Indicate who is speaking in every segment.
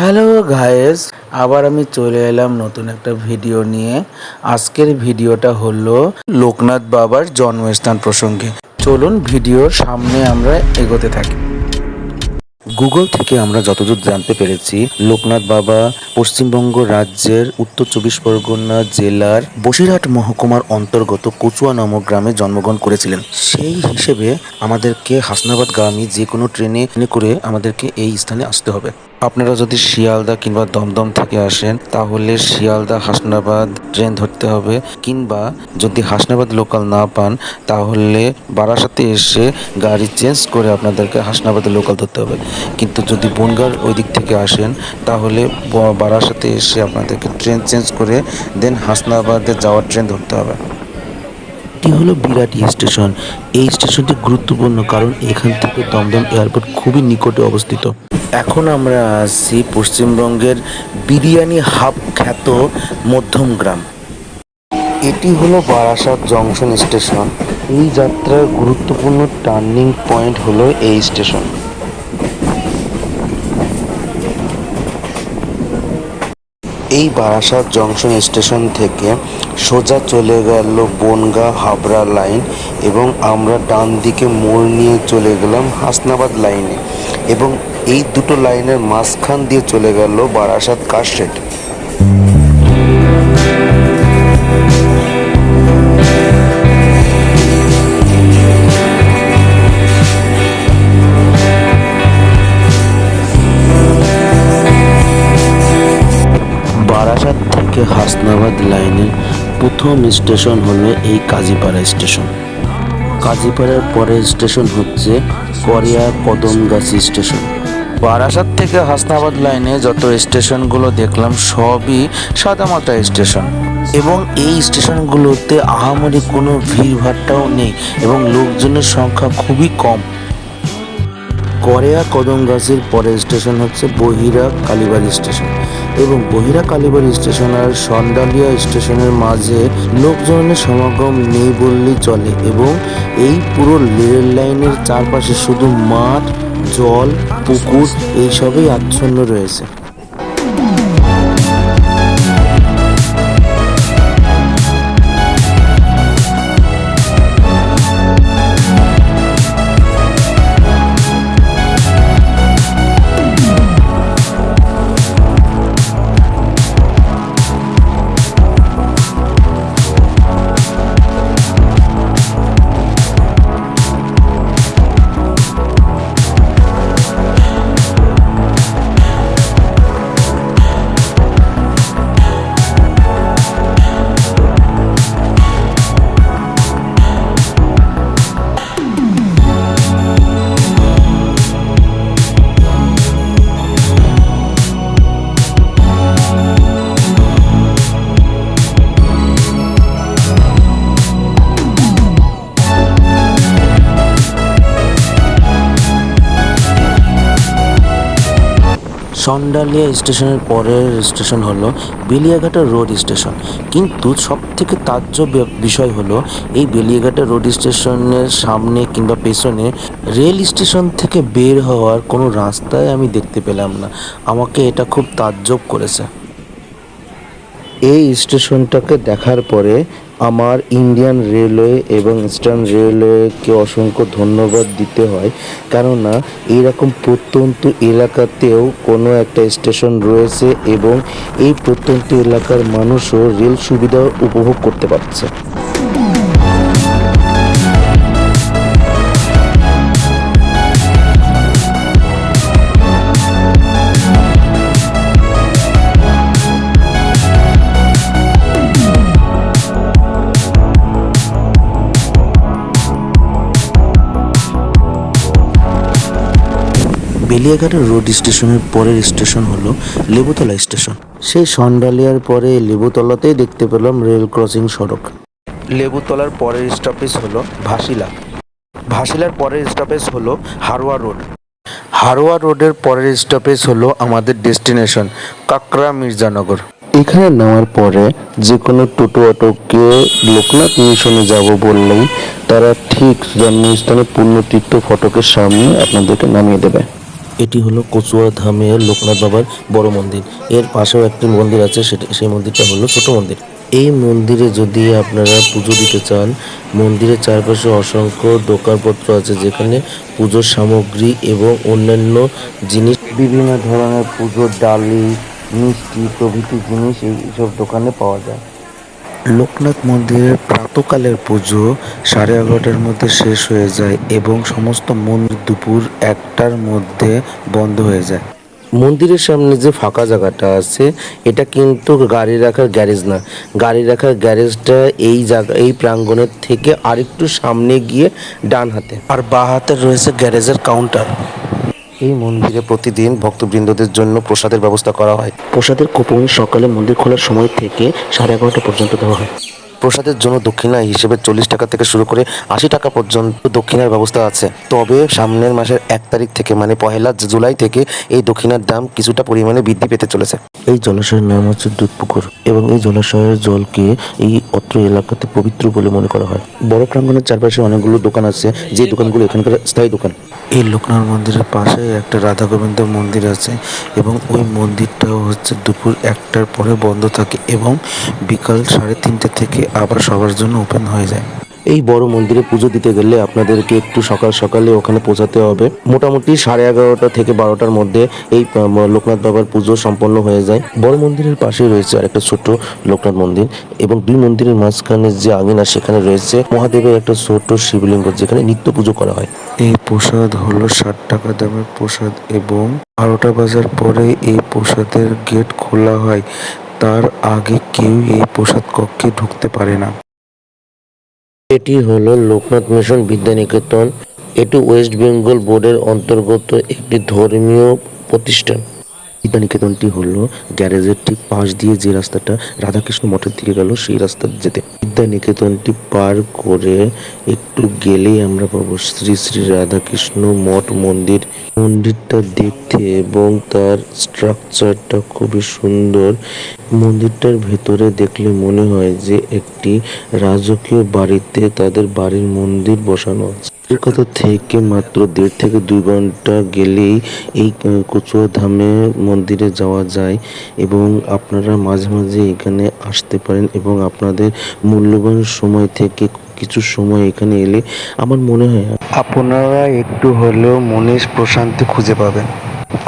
Speaker 1: Hello guys, আবার আমি চলে এলাম নতুন একটা ভিডিও নিয়ে। আজকের ভিডিওটা হলো লোকনাথ বাবার জন্মস্থান প্রসঙ্গে। চলুন ভিডিওর সামনে আমরা এগোতে থাকি। গুগল থেকে আমরা যতদূর জানতে পেরেছি, লোকনাথ বাবা পশ্চিমবঙ্গ রাজ্যের উত্তর চব্বিশ পরগনা জেলার বসিরহাট মহকুমার অন্তর্গত কচুয়া নামক গ্রামে জন্মগ্রহণ করেছিলেন। সেই হিসেবে আমাদেরকে হাসনাবাদ গামী যে কোনো ট্রেনে করে আমাদেরকে এই স্থানে আসতে হবে। আপনারা যদি শিয়ালদা কিংবা দমদম থেকে আসেন, তাহলে শিয়ালদা হাসনাবাদ ট্রেন ধরতে হবে কিংবা যদি হাসনাবাদ লোকাল না পান, তাহলে বারাসাতে এসে গাড়ি চেঞ্জ করে আপনাদেরকে হাসনাবাদ লোকাল ধরতে হবে। কিন্তু যদি বনগার ওই দিক থেকে আসেন, তাহলে বারাসাতে এসে আপনাদেরকে ট্রেন চেঞ্জ করে দেন হাসনাবাদে যাওয়ার ট্রেন ধরতে হবে। এটি হলো বিরাটি স্টেশন এই স্টেশনটি গুরুত্বপূর্ণ কারণ এখান থেকে দমদম এয়ারপোর্ট খুবই নিকটে অবস্থিত। এখন আমরা আছি পশ্চিমবঙ্গের বিরিয়ানি হাব খ্যাত মধ্যম গ্রাম। এটি হলো বারাসাত জংশন স্টেশন এই যাত্রার গুরুত্বপূর্ণ টার্নিং পয়েন্ট হলো এই স্টেশন এই বারাসাত জংশন স্টেশন থেকে সোজা চলে গেল বনগা হাবড়া লাইন এবং আমরা ডান দিকে মোড় নিয়ে চলে গেলাম হাসনাবাদ লাইনে এবং এই দুটো লাইনের মাঝখান দিয়ে চলে গেল বারাসাত বারাসাত থেকে হাসনাবাদ লাইনের প্রথম স্টেশন হলো এই কাজীপাড়া স্টেশন। কাজীপাড়ার পরের স্টেশন হচ্ছে করিয়া কদমগাছি স্টেশন। বারাসাত থেকে হাসনাবাদ লাইনে যত স্টেশনগুলো দেখলাম, সবই সাদামাটা স্টেশন। এবং এই স্টেশনগুলোতে আহামরি কোনো ভিড়ভাট্টাও নেই এবং লোকজনের সংখ্যা খুবই কম। করেয়া কদমগাছির পরের স্টেশন হচ্ছে বহিরা কালীবাড়ি স্টেশন। এবং বহিরা কালীবাড়ি স্টেশন আর সন্ডালিয়া স্টেশনের মাঝে লোকজনের সমাগম নেই বললেই চলে এবং এই পুরো রেল লাইনের চারপাশে শুধু মাঠ, জল, পুকুর, এইসবই আচ্ছন্ন রয়েছে। সন্ডালিয়া স্টেশনের পরের স্টেশন হলো বেলিয়াঘাটা রোড স্টেশন। কিন্তু সব থেকে তাজ্জব বিষয় হলো এই বেলিয়াঘাটা রোড স্টেশনের সামনে কিংবা পেছনে রেল স্টেশন থেকে বের হওয়ার কোনো রাস্তায় আমি দেখতে পেলাম না। আমাকে এটা খুব তাজ্জব করেছে। এই স্টেশনটাকে দেখার পরে আমার ইন্ডিয়ান রেলওয়ে এবং ইস্টার্ন রেলওয়েকে অসংখ্য ধন্যবাদ দিতে হয়। কেননা এরকম প্রত্যন্ত এলাকাতেও কোনো একটা স্টেশন রয়েছে এবং এই প্রত্যন্ত এলাকার মানুষও রেল সুবিধা উপভোগ করতে পারছে। বেলিয়াঘাটা রোড স্টেশনের পরের স্টেশন হলো লেবুতলা স্টেশন। সেই সন্ডালিয়ার পরে লেবুতলাতেই দেখতে পেলাম রেল ক্রসিং সড়ক। লেবুতলার পরের স্টপেজ হলো ভাসিলা। ভাসিলার পরের স্টপেজ হলো হারোয়া রোড। হারোয়া রোডের পরের স্টপেজ হলো আমাদের ডেস্টিনেশন কাকরা মির্জানগর। এখানে নামার পরে যে কোনো টোটো অটোকে লোকনাথ মিশনে যাব বললেই তারা ঠিক জন্মস্থানে পূর্ণতীর্থ ফটকের সামনে আপনাদেরকে নামিয়ে দেবে।
Speaker 2: এটি হলো কচুয়া ধামের লোকনাথ বাবার বড় মন্দির। এর পাশেও একটি মন্দির আছে, সেটা সেই মন্দিরটা হলো ছোট মন্দির। এই মন্দিরে যদি আপনারা পুজো দিতে চান, মন্দিরের চারপাশে অসংখ্য দোকানপত্র আছে যেখানে পুজোর সামগ্রী এবং অন্যান্য জিনিস বিভিন্ন ধরনের পুজোর ডালি, মিষ্টি প্রভৃতি জিনিস এইসব দোকানে পাওয়া যায়।
Speaker 1: লোকনাথ মন্দিরের প্রাতকালের পুজো সাড়ে এগারোটার মধ্যে শেষ হয়ে যায় এবং সমস্ত মন্দির দুপুর একটার মধ্যে বন্ধ হয়ে যায়।
Speaker 2: মন্দিরের সামনে যে ফাঁকা জায়গাটা আছে এটা কিন্তু গাড়ি রাখার গ্যারেজ না। গাড়ি রাখার গ্যারেজটা এই জায়গা এই প্রাঙ্গণের থেকে আরেকটু সামনে গিয়ে ডান হাতে
Speaker 1: আর বা হাতে রয়েছে গ্যারেজের কাউন্টার।
Speaker 2: এই মন্দিরে প্রতিদিন ভক্তবৃন্দদের জন্য প্রসাদের ব্যবস্থা করা হয়।
Speaker 3: প্রসাদের কুপন সকালে মন্দির খোলার সময় থেকে সাড়ে এগারোটা পর্যন্ত দেওয়া হয়।
Speaker 2: প্রসাদের জন্য দক্ষিণা হিসেবে চল্লিশ টাকা থেকে শুরু করে আশি টাকা পর্যন্ত দক্ষিণার ব্যবস্থা আছে। তবে সামনের মাসের এক তারিখ থেকে মানে পহেলা জুলাই থেকে এই দক্ষিণার দাম কিছুটা পরিমাণে বৃদ্ধি পেতে চলেছে।
Speaker 3: এই জলাশয়ের নাম হচ্ছে দুধপুকুর এবং এই জলাশয়ের জলকে এই অত্র এলাকাতে পবিত্র বলে মনে করা হয়। বড় প্রাঙ্গণের চারপাশে অনেকগুলো দোকান আছে যে দোকানগুলো এখানকার স্থায়ী দোকান।
Speaker 1: এই লোকনাথ মন্দিরের পাশে একটা রাধা গোবিন্দ মন্দির আছে এবং ওই মন্দিরটাও হচ্ছে দুপুর একটার পরে বন্ধ থাকে এবং বিকাল সাড়ে তিনটে থেকে আবার সবার জন্য ওপেন হয়ে যায়।
Speaker 2: এই বড় মন্দিরে পুজো দিতে গেলে আপনাদেরকে একটু সকাল সকালে ওখানে পৌঁছাতে হবে। মোটামুটি সাড়ে এগারোটা থেকে বারোটার মধ্যে এই লোকনাথ বাবার পুজো সম্পন্ন হয়ে যায়। বড় মন্দিরের পাশে রয়েছে আরেকটা ছোট লোকনাথ মন্দির এবং দুই মন্দিরের মাঝখানে যে আঙিনা সেখানে রয়েছে মহাদেবের একটা ছোট শিবলিঙ্গ যেখানে নিত্য পুজো করা হয়।
Speaker 1: এই প্রসাদ হলো ষাট টাকা দামের প্রসাদ এবং বারোটা বাজার পরে এই প্রসাদের গেট খোলা হয়। তার আগে কেউ এই প্রসাদ কক্ষে ঢুকতে পারে না।
Speaker 2: এটি হলো লোকনাথ মিশন বিদ্যানিকেতন। এটি ওয়েস্ট বেঙ্গল বোর্ডের অন্তর্গত একটি ধর্মীয় প্রতিষ্ঠান।
Speaker 3: বিদ্যানিকেতনটি হলো গ্যারেজের ঠিক পাশ দিয়ে যে রাস্তাটা রাধাকৃষ্ণ মঠের দিকে গেল, সেই রাস্তা যেতে।
Speaker 2: বিদ্যানিকেতনটি পার করে একটু গেলেই আমরা পাবো শ্রী শ্রী রাধাকৃষ্ণ মঠ মন্দির। মন্দিরটা দেখতে এবং তার স্ট্রাকচারটা খুবই সুন্দর। মন্দিরটার ভেতরে দেখলে মনে হয় যে একটি রাজকীয় বাড়িতে তাদের বাড়ির মন্দির বসানো আছে। কলকাতা থেকে মাত্র দেড় থেকে দুই ঘণ্টা গেলেই এই কচুয়া ধামে মন্দিরে যাওয়া যায় এবং আপনারা মাঝে মাঝে এখানে আসতে পারেন এবং আপনাদের মূল্যবান সময় থেকে কিছু সময় এখানে এলে আমার মনে হয়
Speaker 1: আপনারা একটু হলেও মনের প্রশান্তি খুঁজে পাবেন।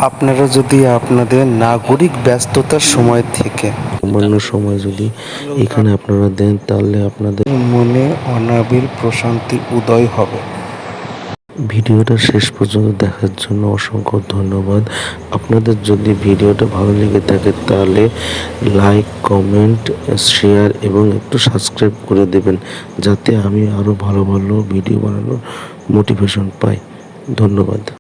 Speaker 1: আপনারা যদি আপনাদের নাগরিক ব্যস্ততার সময় থেকে
Speaker 2: সামান্য সময় যদি এখানে আপনারা দেন তাহলে আপনাদের
Speaker 1: মনে অনাবিল প্রশান্তি উদয় হবে।
Speaker 2: ভিডিওটা শেষ পর্যন্ত দেখার জন্য অসংখ্য ধন্যবাদ। আপনাদের যদি ভিডিওটা ভালো লেগে থাকে তাহলে লাইক কমেন্ট শেয়ার এবং একটু সাবস্ক্রাইব করে দেবেন, যাতে আমি আরও ভালো ভালো ভিডিও বানানোর মোটিভেশন পাই। ধন্যবাদ।